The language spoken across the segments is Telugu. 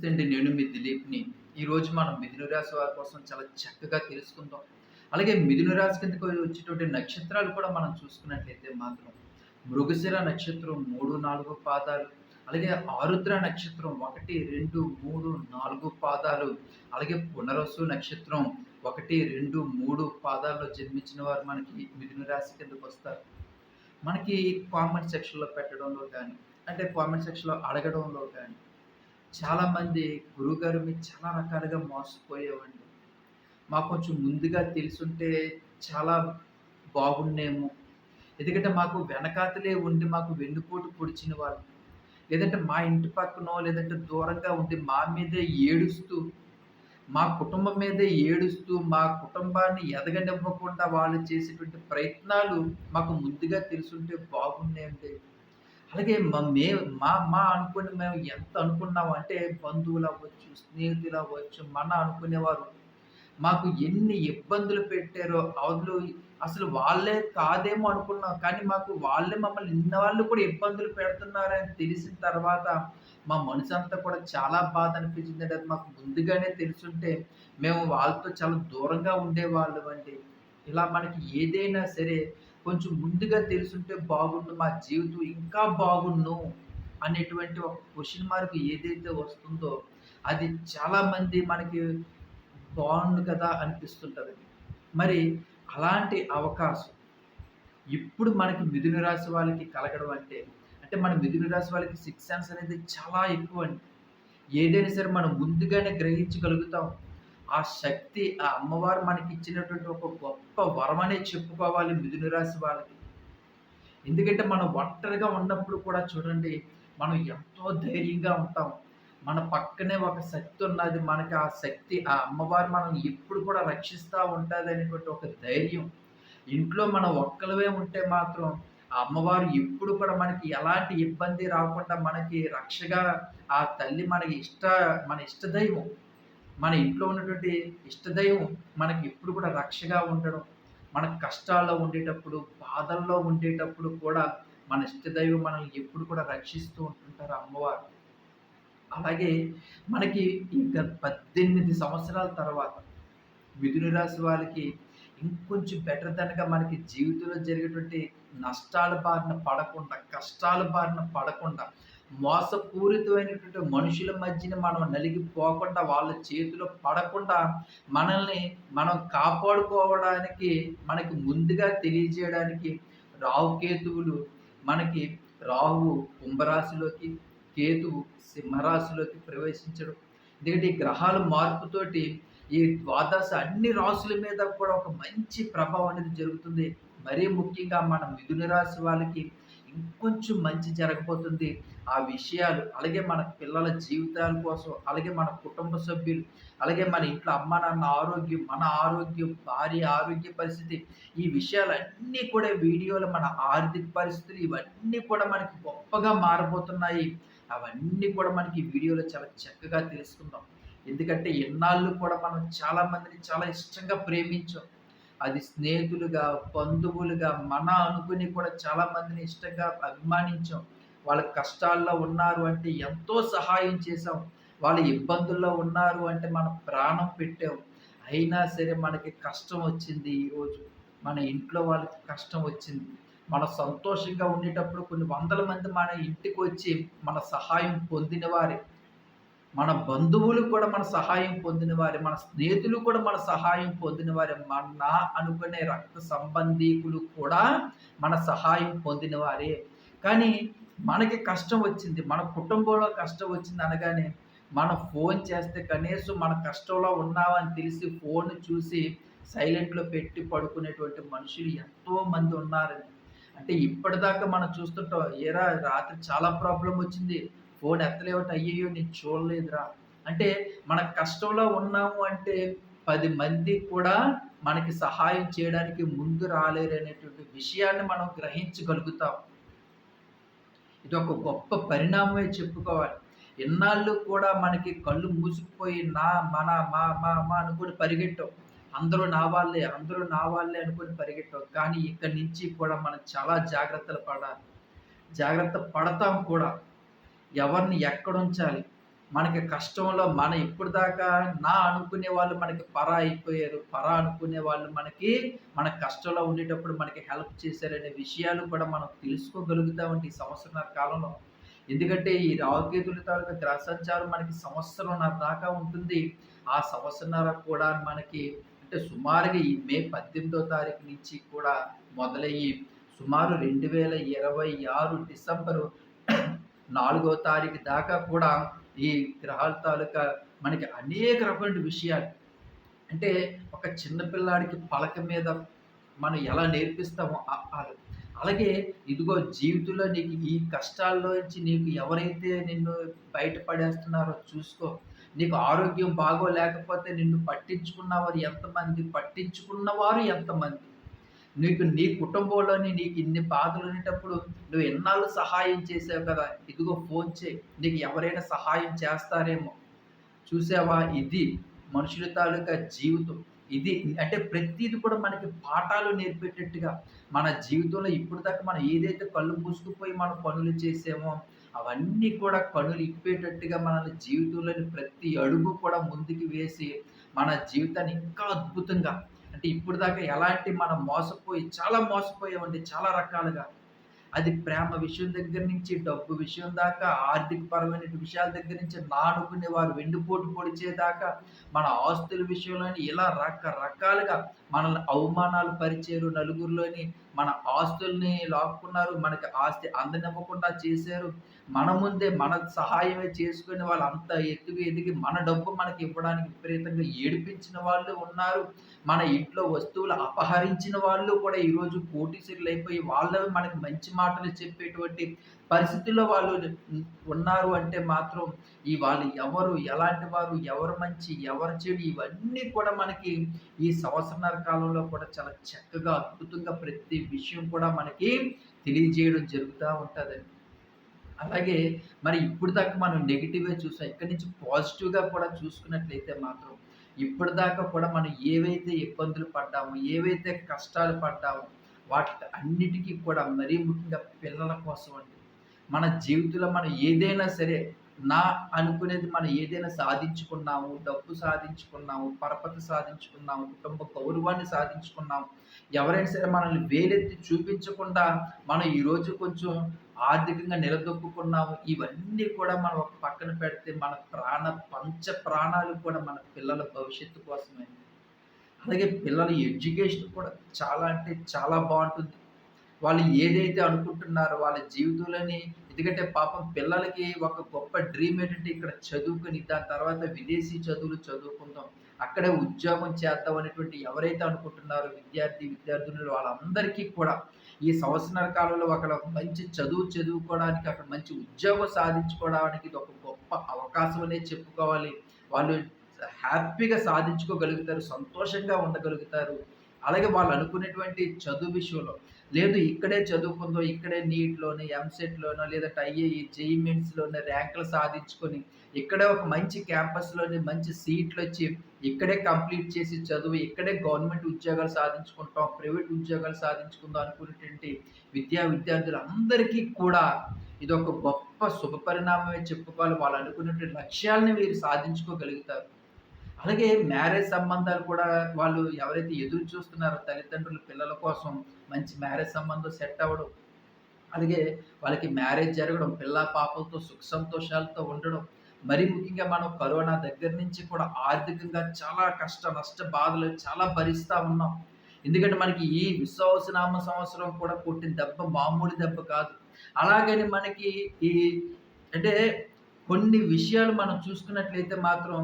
నమస్తే అండి నేను మీ దిలీప్ని. ఈరోజు మనం మిథున రాశి వారి కోసం చాలా చక్కగా తెలుసుకుందాం. అలాగే మిథున రాశి కిందకు వచ్చేటువంటి నక్షత్రాలు కూడా మనం చూసుకున్నట్లయితే మాత్రం మృగశిర నక్షత్రం మూడు నాలుగు పాదాలు అలాగే ఆరుద్ర నక్షత్రం ఒకటి రెండు మూడు నాలుగు పాదాలు అలాగే పునరసు నక్షత్రం ఒకటి రెండు మూడు పాదాల్లో జన్మించిన వారు మనకి మిథున రాశి కిందకు వస్తారు. మనకి కామెంట్ సెక్షన్లో పెట్టడంలో కానీ అంటే కామెంట్ సెక్షన్లో అడగడంలో కానీ చాలామంది గురువుగారు మీరు చాలా రకాలుగా మోసపోయేవండి మాకు కొంచెం ముందుగా తెలుసుంటే చాలా బాగుండేమో. ఎందుకంటే మాకు వెనకాతలే ఉండి మాకు వెన్నుపోటు పొడిచిన వాళ్ళు. లేదంటే మా ఇంటి పక్కనో లేదంటే దూరంగా ఉండి మా మీదే ఏడుస్తూ మా కుటుంబం మీదే ఏడుస్తూ మా కుటుంబాన్ని ఎదగనివ్వకుండా వాళ్ళు చేసేటువంటి ప్రయత్నాలు మాకు ముందుగా తెలుసుంటే బాగుండేయండి అలాగే మ మే మా మా అనుకుని మేము ఎంత అనుకున్నాము అంటే బంధువులు అవ్వచ్చు స్నేహితులు అవ్వచ్చు మన అనుకునేవారు. మాకు ఎన్ని ఇబ్బందులు పెట్టారో అవతలు అసలు వాళ్ళే కాదేమో అనుకున్నాం. కానీ మాకు వాళ్ళే మమ్మల్ని ఇన్న వాళ్ళు కూడా ఇబ్బందులు పెడుతున్నారని తెలిసిన తర్వాత మా మనసు అంతా కూడా చాలా బాధ అనిపించింది. అది మాకు ముందుగానే తెలుసుంటే మేము వాళ్ళతో చాలా దూరంగా ఉండేవాళ్ళు అండి. ఇలా మనకి ఏదైనా సరే కొంచెం ముందుగా తెలుసుంటే బాగుండు మా జీవితం ఇంకా బాగుండు అనేటువంటి ఒక క్వశ్చన్ మార్క్ ఏదైతే వస్తుందో అది చాలామంది మనకి బాగుండు కదా అనిపిస్తుంటుంది. మరి అలాంటి అవకాశం ఇప్పుడు మనకి మిథున రాశి వాళ్ళకి కలగడం అంటే అంటే మన మిథున రాశి వాళ్ళకి సిక్స్ సెన్స్ అనేది చాలా ఎక్కువ అండి. ఏదైనా సరే మనం ముందుగానే గ్రహించగలుగుతాం. ఆ శక్తి ఆ అమ్మవారు మనకి ఇచ్చినటువంటి ఒక గొప్ప వరం అనే చెప్పుకోవాలి మిథున రాశి వాళ్ళకి. ఎందుకంటే మనం ఒంటరిగా ఉన్నప్పుడు కూడా చూడండి మనం ఎంతో ధైర్యంగా ఉంటాం. మన పక్కనే ఒక శక్తి ఉన్నది మనకి ఆ శక్తి ఆ అమ్మవారు మనం ఎప్పుడు కూడా రక్షిస్తూ ఉంటుంది అనేటువంటి ఒక ధైర్యం. ఇంట్లో మనం ఒక్కలవే ఉంటే మాత్రం ఆ అమ్మవారు ఎప్పుడు కూడా మనకి ఎలాంటి ఇబ్బంది రాకుండా మనకి రక్షగా ఆ తల్లి మనకి ఇష్ట మన ఇష్టదైవం మన ఇంట్లో ఉన్నటువంటి ఇష్టదైవం మనకి ఎప్పుడు కూడా రక్షగా ఉండడం మన కష్టాల్లో ఉండేటప్పుడు బాధల్లో ఉండేటప్పుడు కూడా మన ఇష్టదైవం మనల్ని ఎప్పుడు కూడా రక్షిస్తూ ఉంటుంటారు అమ్మవారు. అలాగే మనకి ఇంకా పద్దెనిమిది సంవత్సరాల తర్వాత మిథున రాశి వాళ్ళకి ఇంకొంచెం బెటర్ దనగా మనకి జీవితంలో జరిగేటువంటి నష్టాల బారిన పడకుండా కష్టాల బారిన పడకుండా మోసపూరితమైనటువంటి మనుషుల మధ్యన మనం నలిగిపోకుండా వాళ్ళ చేతిలో పడకుండా మనల్ని మనం కాపాడుకోవడానికి మనకి ముందుగా తెలియజేయడానికి రాహుకేతువులు మనకి రావు కుంభరాశిలోకి కేతువు సింహరాశిలోకి ప్రవేశించడం. ఎందుకంటే ఈ గ్రహాల మార్పుతోటి ఈ ద్వాదశ అన్ని రాశుల మీద కూడా ఒక మంచి ప్రభావం అనేది జరుగుతుంది. మరీ ముఖ్యంగా మన మిథున రాశి వాళ్ళకి ఇంకొంచెం మంచి జరగబోతుంది. ఆ విషయాలు అలాగే మన పిల్లల జీవితాల కోసం అలాగే మన కుటుంబ సభ్యులు అలాగే మన ఇంట్లో అమ్మ నాన్న ఆరోగ్యం మన ఆరోగ్యం భార్య ఆరోగ్య పరిస్థితి ఈ విషయాలన్నీ కూడా వీడియోలు మన ఆర్థిక పరిస్థితులు ఇవన్నీ కూడా మనకి గొప్పగా మారబోతున్నాయి. అవన్నీ కూడా మనకి వీడియోలో చాలా చక్కగా తెలుసుకుందాం. ఎందుకంటే ఎన్నాళ్ళు కూడా మనం చాలా మందిని చాలా ఇష్టంగా ప్రేమించాం. అది స్నేహితులుగా బంధువులుగా మన అనుకుని కూడా చాలా మందిని ఇష్టంగా అభిమానించాం. వాళ్ళ కష్టాల్లో ఉన్నారు అంటే ఎంతో సహాయం చేసాం వాళ్ళ ఇబ్బందుల్లో ఉన్నారు అంటే మన ప్రాణం పెట్టాం. అయినా సరే మనకి కష్టం వచ్చింది ఈరోజు మన ఇంట్లో వాళ్ళకి కష్టం వచ్చింది. మన సంతోషంగా ఉండేటప్పుడు కొన్ని వందల మంది మన ఇంటికి వచ్చి మన సహాయం పొందిన వారే. మన బంధువులు కూడా మన సహాయం పొందిన వారి మన స్నేహితులు కూడా మన సహాయం పొందిన వారి మన అనుకునే రక్త సంబంధీకులు కూడా మన సహాయం పొందిన వారే. కానీ మనకి కష్టం వచ్చింది మన కుటుంబంలో కష్టం వచ్చింది అనగానే మనం ఫోన్ చేస్తే కనీసం మన కష్టంలో ఉన్నామని తెలిసి ఫోన్ చూసి సైలెంట్లో పెట్టి పడుకునేటువంటి మనుషులు ఎంతో మంది ఉన్నారని అంటే ఇప్పటిదాకా మనం చూస్తుంటాం ఏరా రాత్రి చాలా ప్రాబ్లం వచ్చింది ఫోన్ ఎత్తలేవట అయ్యయ్యో నేను చూడలేదురా. అంటే మన కష్టంలో ఉన్నాము అంటే పది మంది కూడా మనకి సహాయం చేయడానికి ముందు రాలేరు అనేటువంటి విషయాన్ని మనం గ్రహించగలుగుతాం. ఇది ఒక గొప్ప పరిణామమే చెప్పుకోవాలి. ఎన్నాళ్ళు కూడా మనకి కళ్ళు మూసుకుపోయి నా మన మా మా మా అనుకుని పరిగెట్టాం. అందరూ నా వాళ్ళే అందరూ నా వాళ్ళే అనుకుని పరిగెట్టాం. కానీ ఇక్కడి నుంచి కూడా మనం చాలా జాగ్రత్తలు పడాలి. జాగ్రత్త పడతాం కూడా. ఎవరిని ఎక్కడ ఉంచాలి? మనకి కష్టంలో మన ఇప్పటిదాకా నా అనుకునే వాళ్ళు మనకి పరా అయిపోయారు. పరా అనుకునే వాళ్ళు మనకి మన కష్టంలో ఉండేటప్పుడు మనకి హెల్ప్ చేశారనే విషయాలు కూడా మనం తెలుసుకోగలుగుతామంటే ఈ సంవత్సరాల కాలంలో. ఎందుకంటే ఈ రావుకేతుల తాలూకా గ్రహసంచారం మనకి సంవత్సరంన్నర దాకా ఉంటుంది. ఆ సంవత్సరంన్నర కూడా మనకి అంటే సుమారుగా ఈ మే పద్దెనిమిదో తారీఖు నుంచి కూడా మొదలయ్యి సుమారు రెండు వేల ఇరవై ఆరు డిసెంబరు నాలుగో తారీఖు దాకా కూడా ఈ గ్రహాల తాలూకా మనకి అనేక రకమైన విషయాలు. అంటే ఒక చిన్నపిల్లాడికి పలక మీద మనం ఎలా నేర్పిస్తామో అలాగే ఇదిగో జీవితంలో నీకు ఈ కష్టాల్లో నుంచి నీకు ఎవరైతే నిన్ను బయటపడేస్తున్నారో చూసుకో. నీకు ఆరోగ్యం బాగోలేకపోతే నిన్ను పట్టించుకున్నవారు ఎంతమంది? పట్టించుకున్నవారు ఎంతమంది? నీకు నీ కుటుంబంలోని నీకు ఇన్ని బాధలు ఉండేటప్పుడు నువ్వు ఎన్నాళ్ళు సహాయం చేసావు కదా? ఇదిగో ఫోన్ చేయి. నీకు ఎవరైనా సహాయం చేస్తారేమో. చూసావా? ఇది మనుషుల తాలూకా జీవితం. ఇది అంటే ప్రతిది కూడా మనకి పాఠాలు నేర్పేటట్టుగా మన జీవితంలో ఇప్పుడు దాకా మనం ఏదైతే కళ్ళు మూసుకుపోయి మనం పనులు చేసామో అవన్నీ కూడా కనులు ఇప్పేటట్టుగా మన జీవితంలోని ప్రతి అడుగు కూడా ముందుకు వేసి మన జీవితాన్ని ఇంకా అద్భుతంగా అంటే ఇప్పుడు దాకా ఎలాంటి మనం మోసపోయి చాలా మోసపోయామండి చాలా రకాలుగా. అది ప్రేమ విషయం దగ్గర నుంచి డబ్బు విషయం దాకా ఆర్థిక పరమైన విషయాల దగ్గర నుంచి నానుకునే వారు వెండిపోటు పొడిచేదాకా మన ఆస్తుల విషయంలోని ఇలా రకరకాలుగా మనల్ని అవమానాలు పరిచారు నలుగురిలోని మన ఆస్తుల్ని లాక్కున్నారు మనకి ఆస్తి అందనివ్వకుండా చేశారు. మన ముందే మన సహాయమే చేసుకుని వాళ్ళు అంత ఎత్తుకు ఎదిగి మన డబ్బు మనకి ఇవ్వడానికి విపరీతంగా ఏడిపించిన వాళ్ళు ఉన్నారు. మన ఇంట్లో వస్తువులు అపహరించిన వాళ్ళు కూడా ఈరోజు కోటీసులు అయిపోయి వాళ్ళవి మనకి మంచి మాటలు చెప్పేటువంటి పరిస్థితుల్లో వాళ్ళు ఉన్నారు అంటే మాత్రం ఈ వాళ్ళు ఎవరు ఎలాంటి వారు ఎవరు మంచి ఎవరు చెడు ఇవన్నీ కూడా మనకి ఈ సంవత్సరాల కాలంలో కూడా చాలా చక్కగా అద్భుతంగా ప్రతి విషయం కూడా మనకి తెలియజేయడం జరుగుతూ ఉంటుందండి. అలాగే మరి ఇప్పుడు దాకా మనం నెగిటివ్గా చూసాం. ఇక్కడి నుంచి పాజిటివ్గా కూడా చూసుకున్నట్లయితే మాత్రం ఇప్పుడు దాకా కూడా మనం ఏవైతే ఇబ్బందులు పడ్డామో ఏవైతే కష్టాలు పడ్డామో వాటి అన్నిటికీ కూడా మరీ ముఖ్యంగా పిల్లల కోసం అండి. మన జీవితంలో మనం ఏదైనా సరే నా అనుకునేది మనం ఏదైనా సాధించుకున్నాము డబ్బు సాధించుకున్నాము పరపతి సాధించుకున్నాము కుటుంబ గౌరవాన్ని సాధించుకున్నాము ఎవరైనా సరే మనల్ని వేలెత్తి చూపించకుండా మనం ఈరోజు కొంచెం ఆర్థికంగా నిలదొక్కున్నాము ఇవన్నీ కూడా మనం ఒక పక్కన పెడితే మన ప్రాణ పంచ ప్రాణాలు కూడా మన పిల్లల భవిష్యత్తు కోసమే అలాగే పిల్లల ఎడ్యుకేషన్ కూడా చాలా అంటే చాలా బాగుంటుంది. వాళ్ళు ఏదైతే అనుకుంటున్నారో వాళ్ళ జీవితంలోని ఎందుకంటే పాపం పిల్లలకి ఒక గొప్ప డ్రీమ్ ఏంటంటే ఇక్కడ చదువుకుని దాని తర్వాత విదేశీ చదువులు చదువుకుందాం అక్కడే ఉద్యోగం చేద్దాం అనేటువంటి ఎవరైతే అనుకుంటున్నారో విద్యార్థి విద్యార్థులు వాళ్ళందరికీ కూడా ఈ సంవత్సరాల కాలంలో అక్కడ ఒక మంచి చదువు చదువుకోవడానికి అక్కడ మంచి ఉద్యోగం సాధించుకోవడానికి ఇది ఒక గొప్ప అవకాశం అనే చెప్పుకోవాలి. వాళ్ళు హ్యాపీగా సాధించుకోగలుగుతారు సంతోషంగా ఉండగలుగుతారు. అలాగే వాళ్ళు అనుకునేటువంటి చదువు విషయంలో లేదు ఇక్కడే చదువుకుందో ఇక్కడే నీట్లోనే ఎంసెట్లోనో లేదంటే ఐఏఈ జేఈమెంట్స్లోనే ర్యాంకులు సాధించుకొని ఇక్కడే ఒక మంచి క్యాంపస్లోనే మంచి సీట్లు వచ్చి ఇక్కడే కంప్లీట్ చేసి చదువు ఇక్కడే గవర్నమెంట్ ఉద్యోగాలు సాధించుకుంటాం ప్రైవేట్ ఉద్యోగాలు సాధించుకుందాం అనుకునేటువంటి విద్యా విద్యార్థులందరికీ కూడా ఇది ఒక గొప్ప శుభ పరిణామమే చెప్పుకోవాలి. వాళ్ళు అనుకున్నటువంటి లక్ష్యాలని వీరు సాధించుకోగలుగుతారు. అలాగే మ్యారేజ్ సంబంధాలు కూడా వాళ్ళు ఎవరైతే ఎదురు చూస్తున్నారో తల్లిదండ్రులు పిల్లల కోసం మంచి మ్యారేజ్ సంబంధం సెట్ అవ్వడం అలాగే వాళ్ళకి మ్యారేజ్ జరగడం పిల్ల పాపలతో సుఖ సంతోషాలతో ఉండడం మరి ముఖ్యంగా మనం కరోనా దగ్గర నుంచి కూడా ఆర్థికంగా చాలా కష్ట నష్ట బాధలు చాలా భరిస్తూ ఉన్నాం. ఎందుకంటే మనకి ఈ విశ్వాసనామ సంవత్సరం కూడా కొట్టిన దెబ్బ మామూలు దెబ్బ కాదు. అలాగని మనకి ఈ అంటే కొన్ని విషయాలు మనం చూసుకున్నట్లయితే మాత్రం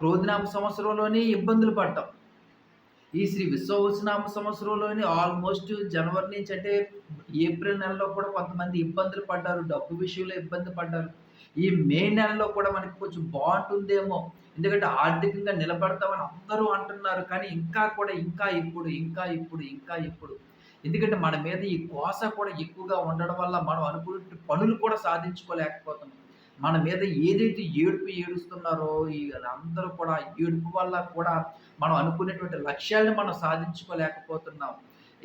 క్రోధినామ సంవత్సరంలోనే ఇబ్బందులు పడ్డాం. ఈ శ్రీ విశ్వవసనామ సంవత్సరంలోని ఆల్మోస్ట్ జనవరి నుంచి అంటే ఏప్రిల్ నెలలో కూడా కొంతమంది ఇబ్బందులు పడ్డారు డబ్బు విషయంలో ఇబ్బంది పడ్డారు. ఈ మే నెలలో కూడా మనకి కొంచెం బాగుంటుందేమో ఎందుకంటే ఆర్థికంగా నిలబడతామని అందరూ అంటున్నారు కానీ ఇంకా కూడా ఇంకా ఇప్పుడు ఇంకా ఇప్పుడు ఇంకా ఇప్పుడు. ఎందుకంటే మన మీద ఈ కోస కూడా ఎక్కువగా ఉండడం వల్ల మనం అనుకున్న పనులు కూడా సాధించుకోలేకపోతున్నాం. మన మీద ఏదైతే ఏడుపు ఏడుస్తున్నారో ఈ అందరూ కూడా ఏడుపు వల్ల కూడా మనం అనుకునేటువంటి లక్ష్యాలను మనం సాధించుకోలేకపోతున్నాం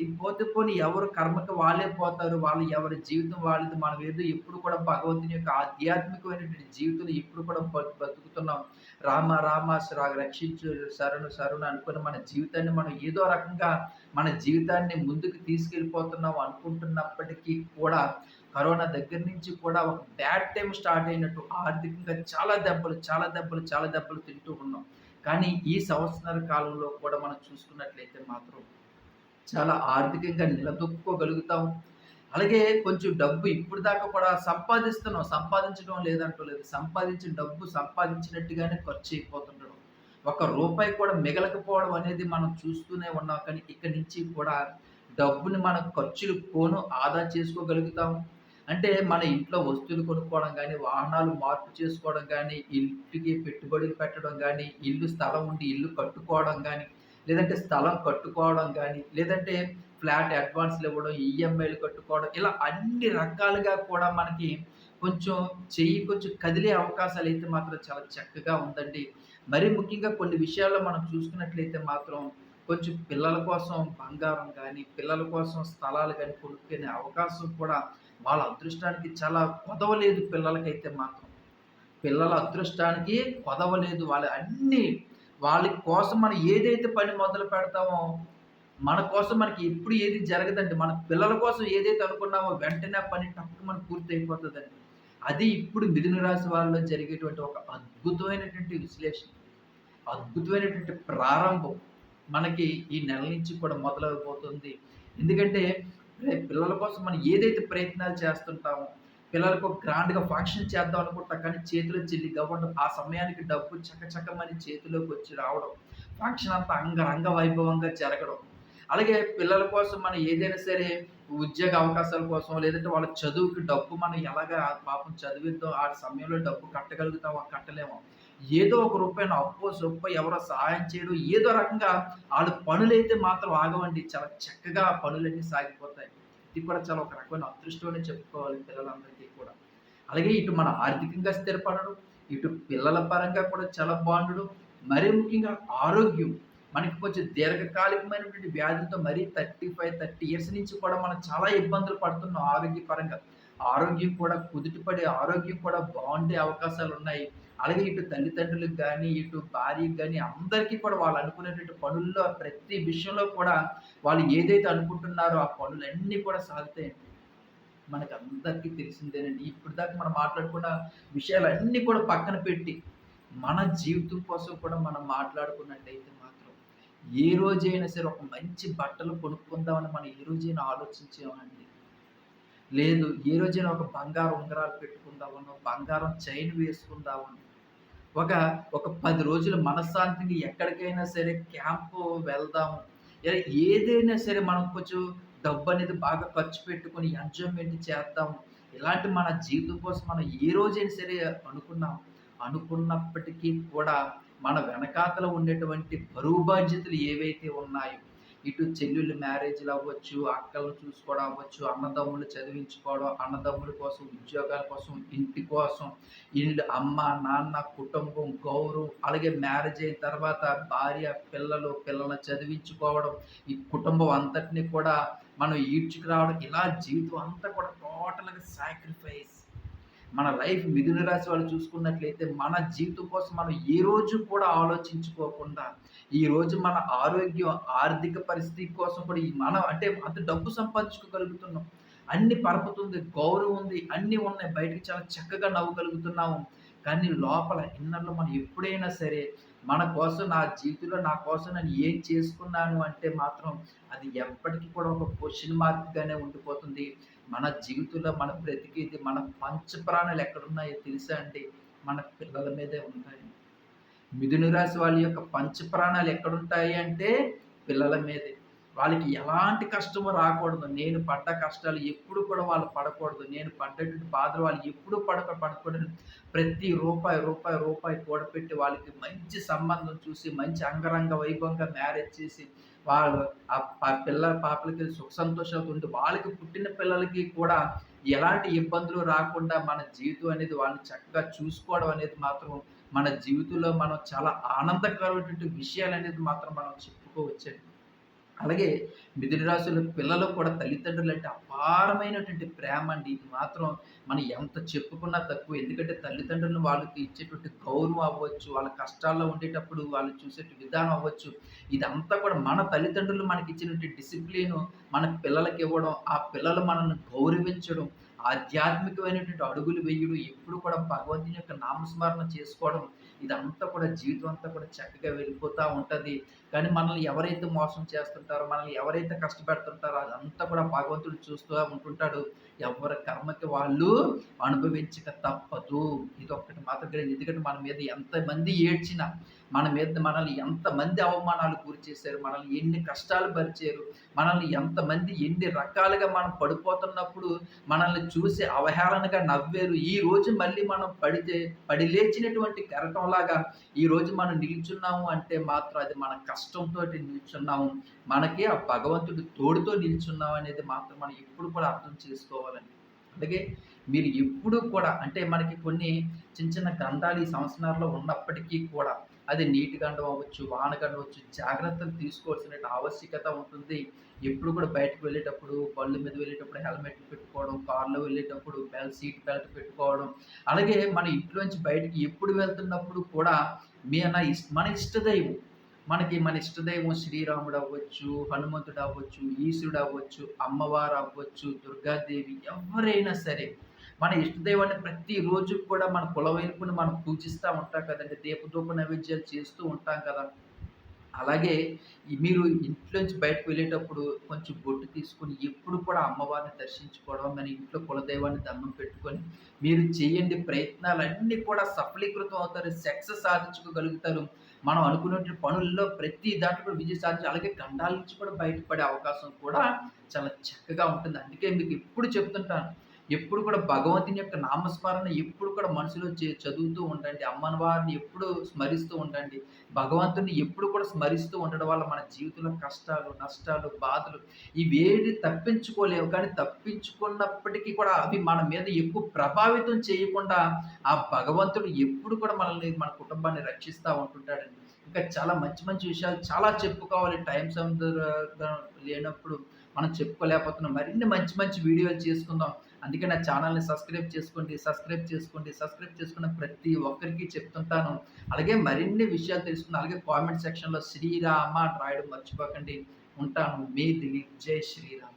ఈ పోతే పోనీ ఎవరు కర్మకి వాళ్ళే పోతారు. వాళ్ళు ఎవరి జీవితం వాళ్ళది. మనం ఏదో ఎప్పుడు కూడా భగవంతుని యొక్క ఆధ్యాత్మికమైనటువంటి జీవితం ఎప్పుడు కూడా బ బతుకుతున్నాం. రామ రామ రక్షించు శరణు శరణు అనుకుని మన జీవితాన్ని మనం ఏదో రకంగా మన జీవితాన్ని ముందుకు తీసుకెళ్ళిపోతున్నాం అనుకుంటున్నప్పటికీ కూడా కరోనా దగ్గర నుంచి కూడా ఒక బ్యాడ్ టైం స్టార్ట్ అయినట్టు ఆర్థికంగా చాలా దెబ్బలు, చాలా దెబ్బలు, చాలా దెబ్బలు తింటూ ఉన్నాం. కానీ ఈ సంవత్సర కాలంలో కూడా మనం చూసుకున్నట్లయితే మాత్రం చాలా ఆర్థికంగా నిలదొక్కుకోగలుగుతాం. అలాగే కొంచెం డబ్బు ఇప్పుడు దాకా కూడా సంపాదిస్తున్నాం. సంపాదించడం లేదంటలేదు. సంపాదించిన డబ్బు సంపాదించినట్టుగానే ఖర్చు అయిపోతుండడం ఒక్క రూపాయి కూడా మిగలకపోవడం అనేది మనం చూస్తూనే ఉన్నాం. కానీ ఇక్కడి నుంచి కూడా డబ్బుని మనం ఖర్చులు పోను ఆదా చేసుకోగలుగుతాం. అంటే మన ఇంట్లో వస్తువులు కొనుక్కోవడం కానీ వాహనాలు మార్పు చేసుకోవడం కానీ ఇంటికి పెట్టుబడులు పెట్టడం కానీ ఇల్లు స్థలం ఉండి ఇల్లు కట్టుకోవడం కానీ లేదంటే స్థలం కట్టుకోవడం కానీ లేదంటే ఫ్లాట్ అడ్వాన్స్‌లు ఇవ్వడం, ఈఎంఐలు కట్టుకోవడం ఇలా అన్ని రకాలుగా కూడా మనకి కొంచెం చెయ్యి కొంచెం కదిలే అవకాశాలు అయితే మాత్రం చాలా చక్కగా ఉందండి. మరీ ముఖ్యంగా కొన్ని విషయాల్లో మనం చూసుకున్నట్లయితే మాత్రం కొంచెం పిల్లల కోసం బంగారం కానీ పిల్లల కోసం స్థలాలు కానీ కొనుక్కునే అవకాశం కూడా వాళ్ళ అదృష్టానికి చాలా కొదవలేదు పిల్లలకైతే మాత్రం. పిల్లల అదృష్టానికి కొదవలేదు. వాళ్ళ అన్ని వాళ్ళ కోసం మనం ఏదైతే పని మొదలు పెడతామో, మన కోసం మనకి ఎప్పుడు ఏది జరగదండి. మన పిల్లల కోసం ఏదైతే అనుకున్నామో వెంటనే ఆ మనకు పూర్తి అయిపోతుందండి అది ఇప్పుడు మిథున రాశి వాళ్ళలో జరిగేటువంటి ఒక అద్భుతమైనటువంటి విశ్లేషణ. అద్భుతమైనటువంటి ప్రారంభం మనకి ఈ నెల నుంచి కూడా మొదలైపోతుంది ఎందుకంటే పిల్లల కోసం మనం ఏదైతే ప్రయత్నాలు చేస్తుంటామో, పిల్లలకు గ్రాండ్‌గా ఫంక్షన్ చేద్దాం అనుకుంటా కానీ చేతిలో చెల్లి చిల్లిగవ్వడం, ఆ సమయానికి డబ్బు చకచకమని చేతిలోకొచ్చి రావడం, ఫంక్షన్ అంతా అంగరంగ వైభవంగా జరగడం. అలాగే పిల్లల కోసం మనం ఏదైనా సరే ఉద్యోగ అవకాశాల కోసం లేదంటే వాళ్ళ చదువుకి డబ్బు మనం ఎలాగా పాపం చదివిద్దాం, ఆ సమయంలో డబ్బు కట్టగలుగుతామా? కట్టలేమో. ఏదో ఒక రూపాయన అప్పో, సొప్ప ఎవరో సహాయం చేయడం ఏదో రకంగా ఆళ్ళ పనులైతే మాత్రం ఆగవండి. చాలా చక్కగా పనులన్నీ సాగిపోతాయి. ఇది కూడా చాలా ఒక రకమైన అదృష్టం అని చెప్పుకోవాలి పిల్లలందరికీ కూడా. అలాగే ఇటు మన ఆర్థికంగా స్థిరపడడం, ఇటు పిల్లల పరంగా కూడా చాలా బాగుండడం, మరీ ముఖ్యంగా ఆరోగ్యం. మనకి కొంచెం దీర్ఘకాలికమైనటువంటి వ్యాధులతో మరీ 35, 30 ఇయర్స్ నుంచి కూడా మనం చాలా ఇబ్బందులు పడుతున్నాం ఆరోగ్యపరంగా. ఆరోగ్యం కూడా కుదుటిపడే ఆరోగ్యం కూడా బాగుండే అవకాశాలు ఉన్నాయి అలాగే ఇటు తల్లిదండ్రులకు కానీ ఇటు భార్యకి కానీ అందరికీ కూడా వాళ్ళు అనుకునేటువంటి పనుల్లో ప్రతి విషయంలో కూడా వాళ్ళు ఏదైతే అనుకుంటున్నారో ఆ పనులన్నీ కూడా సాగుతాయండి. మనకందరికీ తెలిసిందేనండి. ఇప్పటిదాకా మనం మాట్లాడుకున్న విషయాలన్నీ కూడా పక్కన పెట్టి, మన జీవితం కోసం కూడా మనం మాట్లాడుకున్నట్టయితే మాత్రం, ఏ రోజైనా సరే ఒక మంచి బట్టలు కొనుక్కుందామని మనం ఏ రోజైనా ఆలోచించామండి లేదు. ఏ రోజైనా ఒక బంగారం ఉంగరాలు పెట్టుకుందామను బంగారం చైన్ వేసుకుందామను ఒక ఒక పది రోజుల మనశ్శాంతిని ఎక్కడికైనా సరే క్యాంపు వెళ్దాము. ఇలా ఏదైనా సరే మనం కొంచెం డబ్బు అనేది బాగా ఖర్చు పెట్టుకొని ఎంజాయ్‌మెంట్ చేద్దాము. ఇలాంటి మన జీవితం కోసం మనం ఏ రోజైనా సరే అనుకున్నాం. అనుకున్నప్పటికీ కూడా మన వెనకాతల ఉండేటువంటి బరువు బాధ్యతలు ఏవైతే ఉన్నాయో, ఇటు చెల్లెళ్ళు మ్యారేజ్లు అవ్వచ్చు అక్కలను చూసుకోవడం అవ్వచ్చు, అన్నదమ్ములు చదివించుకోవడం, అన్నదమ్ముల కోసం, ఉద్యోగాల కోసం, ఇంటి కోసం, ఇల్లు అమ్మ, నాన్న, కుటుంబం, గౌరవం, అలాగే మ్యారేజ్ అయిన తర్వాత భార్య, పిల్లలు, పిల్లలను చదివించుకోవడం, ఈ కుటుంబం అంతటిని కూడా మనం ఈడ్చుకురావడం, ఇలా జీవితం అంతా కూడా టోటల్‌గా సాక్రిఫైస్. మన లైఫ్ మిథున రాశి వాళ్ళు చూసుకున్నట్లయితే మన జీవితం కోసం మనం ఏ రోజు కూడా ఆలోచించుకోకుండా, ఈరోజు మన ఆరోగ్యం, ఆర్థిక పరిస్థితి కోసం కూడా మనం అంటే అంత డబ్బు సంపాదించుకోగలుగుతున్నాం. అన్ని పరపతుంది, గౌరవం ఉంది, అన్నీ ఉన్నాయి. బయటకు చాలా చక్కగా నవ్వగలుగుతున్నాము. కానీ లోపల ఇన్నర్‌లో మనం ఎప్పుడైనా సరే మన కోసం నా జీవితంలో నా కోసం నేను ఏం చేసుకున్నాను అంటే మాత్రం అది ఎప్పటికీ కూడా ఒక క్వశ్చన్ మార్క్‌గానే ఉండిపోతుంది. మన జీవితంలో మనం బ్రతికేది మన పంచప్రాణాలు ఎక్కడున్నాయో తెలుసా అండి? మన పిల్లల మీదే ఉంటాయి. మిథున రాశి వాళ్ళ యొక్క పంచప్రాణాలు ఎక్కడుంటాయి అంటే పిల్లల మీదే. వాళ్ళకి ఎలాంటి కష్టము రాకూడదు. నేను పడ్డ కష్టాలు ఎప్పుడు కూడా వాళ్ళు పడకూడదు. నేను పడ్డటువంటి బాధలు వాళ్ళు ఎప్పుడూ పడక పడకూడదు. ప్రతి రూపాయి, రూపాయి, రూపాయి కూడపెట్టి వాళ్ళకి మంచి సంబంధం చూసి, మంచి అంగరంగ వైభవంగా మ్యారేజ్ చేసి, వాళ్ళు ఆ పిల్ల పాపలకి సుఖ సంతోషాలతో ఉండి, వాళ్ళకి పుట్టిన పిల్లలకి కూడా ఎలాంటి ఇబ్బందులు రాకుండా మన జీవితం అనేది వాళ్ళని చక్కగా చూసుకోవడం అనేది మాత్రం మన జీవితంలో మనం చాలా ఆనందకరమైనటువంటి విషయాలు అనేది మాత్రం మనం చెప్పుకోవచ్చండి. అలాగే మిథున రాశుల పిల్లలు కూడా తల్లిదండ్రులు అంటే అపారమైనటువంటి ప్రేమ అండి. ఇది మాత్రం మనం ఎంత చెప్పుకున్నా తక్కువ. ఎందుకంటే తల్లిదండ్రులను వాళ్ళకి ఇచ్చేటువంటి గౌరవం అవ్వచ్చు వాళ్ళ కష్టాల్లో ఉండేటప్పుడు వాళ్ళు చూసే విధానం అవ్వచ్చు. ఇదంతా కూడా మన తల్లిదండ్రులు మనకి ఇచ్చినటువంటి డిసిప్లిన్ మన పిల్లలకి ఇవ్వడం ఆ పిల్లలు మనల్ని గౌరవించడం ఆధ్యాత్మికమైనటువంటి అడుగులు వేయడం ఎప్పుడు కూడా భగవంతుని యొక్క నామస్మరణ చేసుకోవడం ఇదంతా కూడా జీవితం అంతా కూడా చక్కగా వెళ్ళిపోతూ ఉంటుంది. కానీ మనల్ని ఎవరైతే మోసం చేస్తుంటారో మనల్ని ఎవరైతే కష్టపెడుతుంటారో అదంతా కూడా భగవంతుడు చూస్తూ ఉంటుంటాడు. ఎవరి కర్మకి వాళ్ళు అనుభవించక తప్పదు. ఇది ఒక్కటి మాత్రం గ్రహించి ఎందుకంటే మన మీద ఎంతమంది ఏడ్చినా మన మీద మనల్ని ఎంతమంది అవమానాలు గురి చేశారు మనల్ని ఎన్ని కష్టాలు పరిచారు మనల్ని ఎంతమంది ఎన్ని రకాలుగా మనం పడిపోతున్నప్పుడు మనల్ని చూసి అవహేళనగా నవ్వారు ఈ రోజు మళ్ళీ మనం పడితే పడి లేచినటువంటి కరటంలో ఈ రోజు మనం నిల్చున్నాము అంటే మాత్రం అది మన కష్టంతో నిల్చున్నాము. మనకి ఆ భగవంతుడి తోడుతో నిల్చున్నాం అనేది మాత్రం మనం ఎప్పుడు కూడా అర్థం చేసుకోవాలండి. అలాగే మీరు ఎప్పుడు కూడా అంటే మనకి కొన్ని చిన్న చిన్న గ్రంథాలు ఈ సంవత్సరాల్లో ఉన్నప్పటికీ కూడా అది నీటి గండం అవ్వచ్చు వానకండం అవ్వచ్చు జాగ్రత్తలు తీసుకోవాల్సిన ఆవశ్యకత ఉంటుంది. ఎప్పుడు కూడా బయటకు వెళ్ళేటప్పుడు బళ్ళు మీద వెళ్ళేటప్పుడు హెల్మెట్ పెట్టుకోవడం కార్లో వెళ్ళేటప్పుడు బెల్ సీట్ బెల్ట్ పెట్టుకోవడం అలాగే మన ఇంట్లోంచి బయటికి ఎప్పుడు వెళ్తున్నప్పుడు కూడా మీ అన్న మన ఇష్టదైవం మనకి మన ఇష్టదైవం శ్రీరాముడు అవ్వచ్చు హనుమంతుడు అవ్వచ్చు ఈశ్వరుడు అవ్వచ్చు అమ్మవారు అవ్వచ్చు దుర్గాదేవి ఎవరైనా సరే మన ఇష్టదైవాన్ని ప్రతిరోజు కూడా మన కులవైపుని మనం పూజిస్తూ ఉంటాం కదండి. దీపదూప నైవేద్యాలు చేస్తూ ఉంటాం కదా. అలాగే మీరు ఇంట్లోంచి బయటకు వెళ్ళేటప్పుడు కొంచెం బొట్టు తీసుకొని ఎప్పుడు కూడా అమ్మవారిని దర్శించుకోవడం మన ఇంట్లో కులదైవాన్ని దండం పెట్టుకొని మీరు చేయండి ప్రయత్నాలన్నీ కూడా సఫలీకృతం అవుతారు సక్సెస్ సాధించుకోగలుగుతారు. మనం అనుకున్నటువంటి పనుల్లో ప్రతి దాంట్లో కూడా విజయ సాధించి అలాగే గండాల నుంచి కూడా బయటపడే అవకాశం కూడా చాలా చక్కగా ఉంటుంది. అందుకే మీకు ఎప్పుడు చెప్తుంటాను ఎప్పుడు కూడా భగవంతుని యొక్క నామస్మరణ ఎప్పుడు కూడా మనసులో చదువుతూ ఉండండి. అమ్మని వారిని ఎప్పుడు స్మరిస్తూ ఉండండి. భగవంతుని ఎప్పుడు కూడా స్మరిస్తూ ఉండడం వల్ల మన జీవితంలో కష్టాలు నష్టాలు బాధలు ఇవేది తప్పించుకోలేవు. కానీ తప్పించుకున్నప్పటికీ కూడా అవి మన మీద ఎక్కువ ప్రభావితం చేయకుండా ఆ భగవంతుడు ఎప్పుడు కూడా మనల్ని మన కుటుంబాన్ని రక్షిస్తూ ఉంటుంటాడండి. ఇంకా చాలా మంచి మంచి విషయాలు చాలా చెప్పుకోవాలి. టైం సముద్రం లేనప్పుడు మనం చెప్పుకోలేకపోతున్నాం. మరిన్ని మంచి మంచి వీడియోలు చేసుకుందాం. అందుకే నా ఛానల్ని సబ్స్క్రైబ్ చేసుకోండి సబ్స్క్రైబ్ చేసుకోండి సబ్స్క్రైబ్ చేసుకున్న ప్రతి ఒక్కరికి చెప్తుంటాను. అలాగే మరిన్ని విషయాలు తెలుసుకున్న అలాగే కామెంట్ సెక్షన్లో శ్రీరామ రాయడం మర్చిపోకండి. ఉంటాను. మీ దిలీప్. జై శ్రీరామ్.